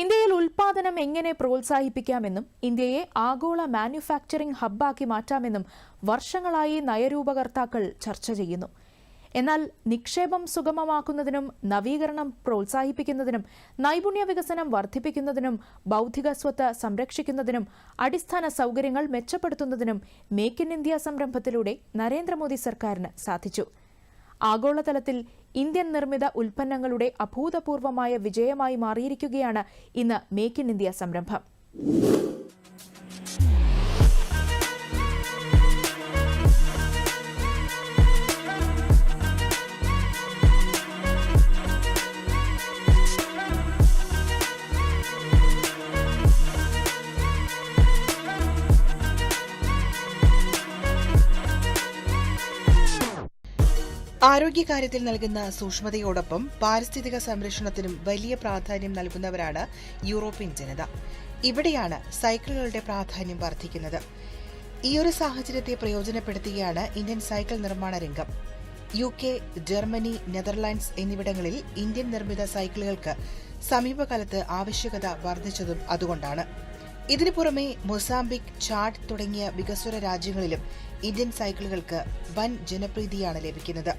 ഇന്ത്യയിൽ ഉൽപാദനം എങ്ങനെ പ്രോത്സാഹിപ്പിക്കാമെന്നും ഇന്ത്യയെ ആഗോള മാനുഫാക്ചറിംഗ് ഹബ്ബാക്കി മാറ്റാമെന്നും വർഷങ്ങളായി നയരൂപകർത്താക്കൾ ചർച്ച ചെയ്യുന്നു. എന്നാൽ നിക്ഷേപം സുഗമമാക്കുന്നതിനും നവീകരണം പ്രോത്സാഹിപ്പിക്കുന്നതിനും നൈപുണ്യ വികസനം വർദ്ധിപ്പിക്കുന്നതിനും ബൗദ്ധിക സ്വത്ത് സംരക്ഷിക്കുന്നതിനും അടിസ്ഥാന സൗകര്യങ്ങൾ മെച്ചപ്പെടുത്തുന്നതിനും മേക്ക് ഇൻ ഇന്ത്യ സംരംഭത്തിലൂടെ നരേന്ദ്രമോദി സർക്കാരിന് സാധിച്ചു. ആഗോളതലത്തിൽ ഇന്ത്യൻ നിർമ്മിത ഉൽപ്പന്നങ്ങളുടെ അഭൂതപൂർവമായ വിജയമായി മാറിയിരിക്കുകയാണ് ഇന്ന് മേക്ക് ഇൻ ഇന്ത്യ സംരംഭം. ആരോഗ്യകാര്യത്തിൽ നൽകുന്ന സൂക്ഷ്മതയോടൊപ്പം പാരിസ്ഥിതിക സംരക്ഷണത്തിനും വലിയ പ്രാധാന്യം നൽകുന്നവരാണ് യൂറോപ്യൻ ജനത. ഇവിടെയാണ് സൈക്കിളുകളുടെ പ്രാധാന്യം വർദ്ധിക്കുന്നത്. ഈയൊരു സാഹചര്യത്തെ പ്രയോജനപ്പെടുത്തുകയാണ് ഇന്ത്യൻ സൈക്കിൾ നിർമ്മാണ രംഗം. യു കെ ജർമ്മനി നെതർലാൻഡ്സ് എന്നിവിടങ്ങളിൽ ഇന്ത്യൻ നിർമ്മിത സൈക്കിളുകൾക്ക് സമീപകാലത്ത് ആവശ്യകത വർദ്ധിച്ചതും അതുകൊണ്ടാണ്. ഇതിനു പുറമെ മൊസാംബിക് ചാഡ് തുടങ്ങിയ വികസ്വര രാജ്യങ്ങളിലും ഇന്ത്യൻ സൈക്കിളുകൾക്ക് വൻ ജനപ്രീതിയാണ് ലഭിക്കുന്നത്.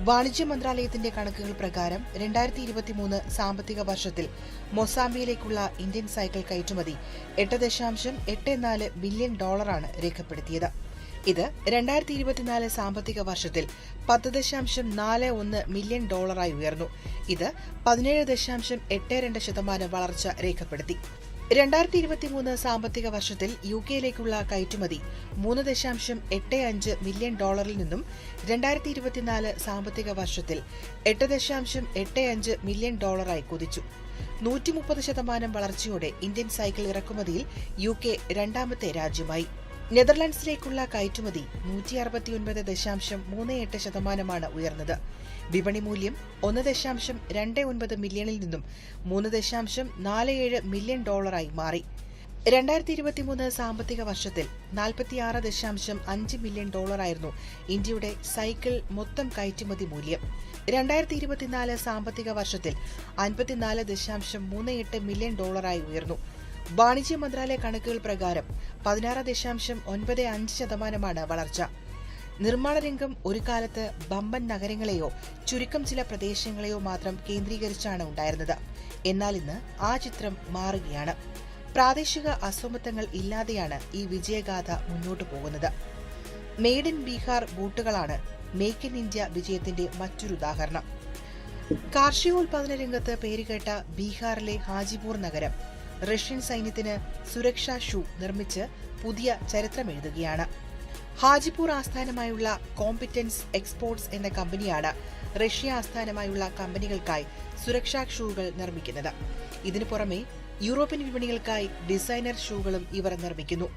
വാണിജ്യ മന്ത്രാലയത്തിന്റെ കണക്കുകൾ പ്രകാരം രണ്ടായിരത്തി ഇരുപത്തിമൂന്ന് സാമ്പത്തിക വർഷത്തിൽ മൊസാംബിയിലേക്കുള്ള ഇന്ത്യൻ സൈക്കിൾ കയറ്റുമതി എട്ട് ദശാംശം എട്ട് നാല് ബില്യൺ ഡോളറാണ് രേഖപ്പെടുത്തിയത്. ഇത് രണ്ടായിരത്തി ഇരുപത്തിനാല് സാമ്പത്തിക വർഷത്തിൽ പത്ത് ദശാംശം നാല് ഒന്ന് മില്യൺ ഡോളറായി ഉയർന്നു. ഇത് പതിനേഴ് ദശാംശം എട്ട് രണ്ട് ശതമാനം വളർച്ച രേഖപ്പെടുത്തി. രണ്ടായിരത്തി ഇരുപത്തിമൂന്ന് സാമ്പത്തിക വർഷത്തിൽ യു കെയിലേക്കുള്ള കയറ്റുമതി മൂന്ന് ദശാംശം എട്ട് അഞ്ച് മില്യൺ ഡോളറിൽ നിന്നും രണ്ടായിരത്തി ഇരുപത്തിനാല് സാമ്പത്തിക വർഷത്തിൽ എട്ട് ദശാംശം എട്ട് അഞ്ച് മില്യൺ ഡോളറായി കുതിച്ചു. നൂറ്റി മുപ്പത് ശതമാനം വളർച്ചയോടെ ഇന്ത്യൻ സൈക്കിൾ ഇറക്കുമതിയിൽ യു കെ രണ്ടാമത്തെ രാജ്യമായി. നെതർലാൻഡ്സിലേക്കുള്ള കയറ്റുമതി നൂറ്റി അറുപത്തിയൊൻപത് ദശാംശം മൂന്ന് എട്ട് ശതമാനമാണ് ഉയർന്നത്. വിപണി മൂല്യം ഒന്ന് ദശാംശം രണ്ട് ഒൻപത് മില്യണിൽ നിന്നും മൂന്ന് ദശാംശം നാല് ഏഴ് മില്യൺ ഡോളറായി മാറി. രണ്ടായിരത്തി ഇരുപത്തിമൂന്ന് സാമ്പത്തിക വർഷത്തിൽ നാൽപ്പത്തിയാറ് ദശാംശം അഞ്ച് മില്യൺ ഡോളറായിരുന്നു ഇന്ത്യയുടെ സൈക്കിൾ മൊത്തം കയറ്റുമതി മൂല്യം. രണ്ടായിരത്തി ഇരുപത്തിനാല് സാമ്പത്തിക വർഷത്തിൽ അൻപത്തിനാല് ദശാംശം മൂന്ന് എട്ട് മില്യൺ ഡോളറായി ഉയർന്നു. വാണിജ്യ മന്ത്രാലയ കണക്കുകൾ പ്രകാരം പതിനാറ് ദശാംശം ഒൻപത് അഞ്ച് ശതമാനമാണ് വളർച്ച. നിർമ്മാണ രംഗം ഒരു കാലത്ത് ബമ്പൻ നഗരങ്ങളെയോ ചുരുക്കം ചില പ്രദേശങ്ങളെയോ മാത്രം കേന്ദ്രീകരിച്ചാണ് ഉണ്ടായിരുന്നത്. എന്നാൽ ഇന്ന് ആ ചിത്രം മാറുകയാണ്. പ്രാദേശിക അസമത്വങ്ങൾ ഇല്ലാതെയാണ് ഈ വിജയഗാഥ മുന്നോട്ടു പോകുന്നത്. മെയ്ഡ് ഇൻ ബീഹാർ ബൂട്ടുകളാണ് മേക്ക് ഇൻ ഇന്ത്യ വിജയത്തിന്റെ മറ്റൊരു ഉദാഹരണം. കാർഷികോൽപാദന രംഗത്ത് പേരുകേട്ട ബീഹാറിലെ ഹാജിപൂർ നഗരം റഷ്യൻ സൈന്യത്തിന് സുരക്ഷാ ഷൂ നിർമ്മിച്ച് പുതിയ ചരിത്രമെഴുതുകയാണ് ഹാജിപൂർ ആസ്ഥാനമായുള്ള കോമ്പിറ്റൻസ് എക്സ്പോർട്സ് എന്ന കമ്പനിയാണ് റഷ്യ ആസ്ഥാനമായുള്ള കമ്പനികൾക്കായി സുരക്ഷാ ഷൂകൾ നിർമ്മിക്കുന്നത് ഇതിനു പുറമെ യൂറോപ്യൻ വിപണികൾക്കായി ഡിസൈനർ ഷൂകളും ഇവർ നിർമ്മിക്കുന്നു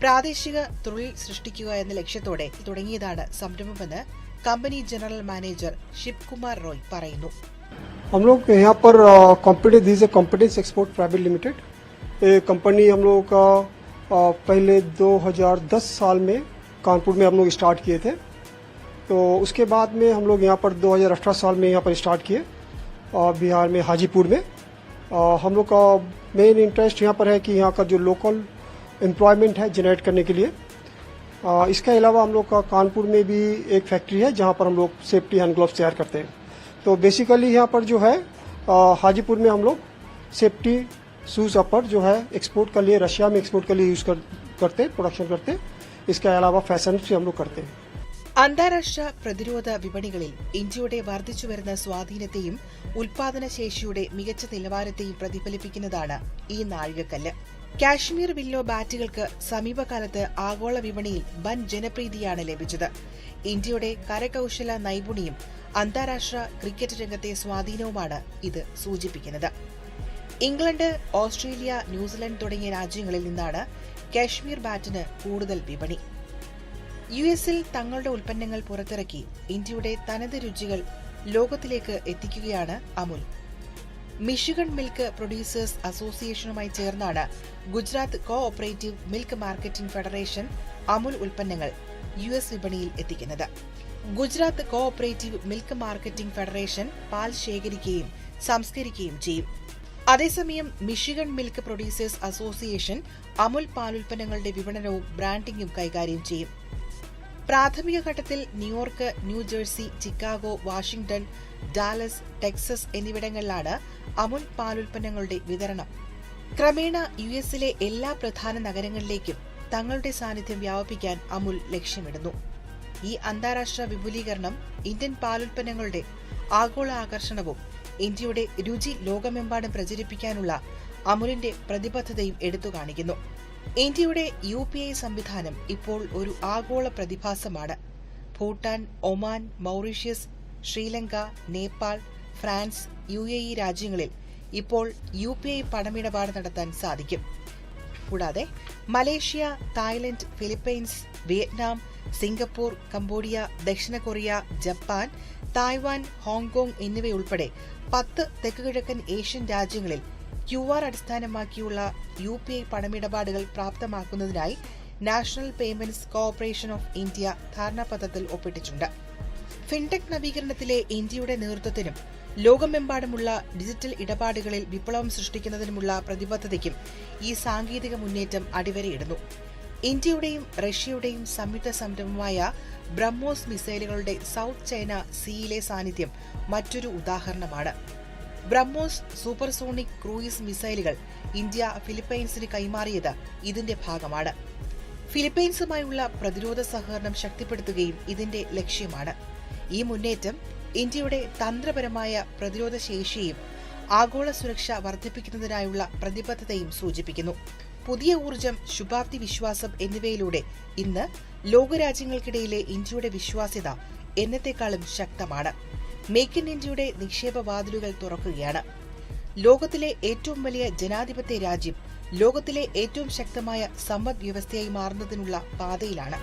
പ്രാദേശിക തൊഴിൽ സൃഷ്ടിക്കുക എന്ന ലക്ഷ്യത്തോടെ തുടങ്ങിയതാണ് സംരംഭമെന്ന് company general manager Shib Kumar Roy പറയുന്നു हम लोग यहाँ पर competence this a competence export private limited ये कंपनी हम लोग का अ, पहले 2010 साल में कानपुर में हम लोग स्टार्ट किए थे। तो उसके बाद में हम लोग यहाँ पर 2018 साल में यहाँ पर स्टार्ट किए और बिहार में हाजीपुर में। अ, हम लोग का मेन इंटरेस्ट यहाँ पर है कि यहाँ का जो लोकल एम्प्लॉयमेंट है जनरेट करने के लिए। इसके अलावा हम लोग का कानपुर में भी एक फैक्ट्री है जहाँ पर हम लोग सेफ्टी हैंड ग्लव्स तैयार करते हैं। तो बेसिकली यहाँ पर जो है हाजीपुर में हम लोग सेफ्टी शूज़ अपर जो है एक्सपोर्ट के लिए रशिया में एक्सपोर्ट के लिए यूज़ कर, करते प्रोडक्शन करते। इसके अलावा फैशन से हम लोग करते हैं അന്താരാഷ്ട്ര പ്രതിരോധ വിപണികളിൽ ഇന്ത്യയുടെ വർദ്ധിച്ചുവരുന്ന സ്വാധീനത്തെയും ഉൽപാദന ശേഷിയുടെ മികച്ച നിലവാരത്തെയും പ്രതിഫലിപ്പിക്കുന്നതാണ് ഈ നാഴികക്കല്ല് കാശ്മീർ വില്ലോ ബാറ്റുകൾക്ക് സമീപകാലത്ത് ആഗോള വിപണിയിൽ വൻ ജനപ്രീതിയാണ് ലഭിച്ചത് ഇന്ത്യയുടെ കരകൌശല നൈപുണ്യം അന്താരാഷ്ട്ര ക്രിക്കറ്റ് രംഗത്തെ സ്വാധീനവുമാണ് ഇത് സൂചിപ്പിക്കുന്നത് ഇംഗ്ലണ്ട് ഓസ്ട്രേലിയ ന്യൂസിലൻഡ് തുടങ്ങിയ രാജ്യങ്ങളിൽ നിന്നാണ് കാശ്മീർ ബാറ്റിന് കൂടുതൽ വിപണി. യു എസിൽ തങ്ങളുടെ ഉൽപ്പന്നങ്ങൾ പുറത്തിറക്കി ഇന്ത്യയുടെ തനത് രുചികൾ ലോകത്തിലേക്ക് എത്തിക്കുകയാണ് അമുൽ. മിഷിഗൺ മിൽക്ക് പ്രൊഡ്യൂസേഴ്സ് അസോസിയേഷനുമായി ചേർന്നാണ് Gujarat co operative milk marketing federation Amul ഉൽപ്പന്നങ്ങൾ യു എസ് വിപണിയിൽ എത്തിക്കുന്നത്. Gujarat co operative milk marketing federation പാൽ ശേഖരിക്കുകയും സംസ്കരിക്കുകയും ചെയ്യും. അതേസമയം Michigan milk producers association Amul പാലുൽപ്പന്നങ്ങളുടെ വിപണനവും ബ്രാൻഡിംഗും കൈകാര്യം ചെയ്യും. പ്രാഥമിക ഘട്ടത്തിൽ New York New Jersey Chicago Washington Dallas Texas എന്നിവിടങ്ങളിലാണ് അമുൽ പാലുൽപ്പന്നങ്ങളുടെ വിതരണം. ക്രമേണ യു എസിലെ എല്ലാ പ്രധാന നഗരങ്ങളിലേക്കും തങ്ങളുടെ സാന്നിധ്യം വ്യാപിപ്പിക്കാൻ അമുൽ ലക്ഷ്യമിടുന്നു. ഈ അന്താരാഷ്ട്ര വിപുലീകരണം ഇന്ത്യൻ പാലുൽപ്പന്നങ്ങളുടെ ആഗോള ആകർഷണവും ഇന്ത്യയുടെ രുചി ലോകമെമ്പാടും പ്രചരിപ്പിക്കാനുള്ള അമുലിന്റെ പ്രതിബദ്ധതയും എടുത്തു കാണിക്കുന്നു. ഇന്ത്യയുടെ യു പി ഐ സംവിധാനം ഇപ്പോൾ ഒരു ആഗോള പ്രതിഭാസമാണ്. Bhutan Oman Mauritius Sri Lanka Nepal France U A E രാജ്യങ്ങളിൽ ഇപ്പോൾ യു പി ഐ പണമിടപാട് നടത്താൻ സാധിക്കും. കൂടാതെ Malaysia Thailand Philippines Vietnam Singapore Cambodia ദക്ഷിണ Korea Japan Taiwan Hong Kong എന്നിവയുൾപ്പെടെ പത്ത് തെക്കുകിഴക്കൻ ഏഷ്യൻ രാജ്യങ്ങളിൽ ക്യു ആർ അടിസ്ഥാനമാക്കിയുള്ള യു പി ഐ പണമിടപാടുകൾ പ്രാപ്തമാക്കുന്നതിനായി national payments corporation of India ധാരണാപത്രത്തിൽ ഒപ്പിട്ടിട്ടുണ്ട്. ഫിൻടെക് നവീകരണത്തിലെ ഇന്ത്യയുടെ നേതൃത്വത്തിനും ലോകമെമ്പാടുമുള്ള ഡിജിറ്റൽ ഇടപാടുകളിൽ വിപ്ലവം സൃഷ്ടിക്കുന്നതിനുമുള്ള പ്രതിബദ്ധതയ്ക്കും ഈ സാങ്കേതിക മുന്നേറ്റം അടിവരയിടുന്നു. ഇന്ത്യയുടെയും റഷ്യയുടെയും സംയുക്ത സംരംഭമായ ബ്രഹ്മോസ് മിസൈലുകളുടെ സൗത്ത് ചൈന സീയിലെ സാന്നിധ്യം മറ്റൊരു ഉദാഹരണമാണ്. ബ്രഹ്മോസ് സൂപ്പർസോണിക് ക്രൂയിസ് മിസൈലുകൾ ഇന്ത്യ ഫിലിപ്പൈൻസിന് കൈമാറിയത് ഇതിന്റെ ഭാഗമാണ്. ഫിലിപ്പൈൻസുമായുള്ള പ്രതിരോധ സഹകരണം ശക്തിപ്പെടുത്തുകയും ഇതിന്റെ ലക്ഷ്യമാണ്. ഈ മുന്നേറ്റം ഇന്ത്യയുടെ തന്ത്രപരമായ പ്രതിരോധ ശേഷിയും ആഗോള സുരക്ഷ വർദ്ധിപ്പിക്കുന്നതിനായുള്ള പ്രതിബദ്ധതയും സൂചിപ്പിക്കുന്നു. പുതിയ ഊർജം ശുഭാപ്തി വിശ്വാസം എന്നിവയിലൂടെ ഇന്ന് ലോകരാജ്യങ്ങൾക്കിടയിലെ ഇന്ത്യയുടെ വിശ്വാസ്യത എന്നത്തെക്കാളും ശക്തമാണ്. മേക്ക് ഇൻ ഇന്ത്യയുടെ നിക്ഷേപ വാതിലുകൾ തുറക്കുകയാണ്. ലോകത്തിലെ ഏറ്റവും വലിയ ജനാധിപത്യ രാജ്യം ലോകത്തിലെ ഏറ്റവും ശക്തമായ സമ്പദ് വ്യവസ്ഥയായി മാറുന്നതിനുള്ള പാതയിലാണ്.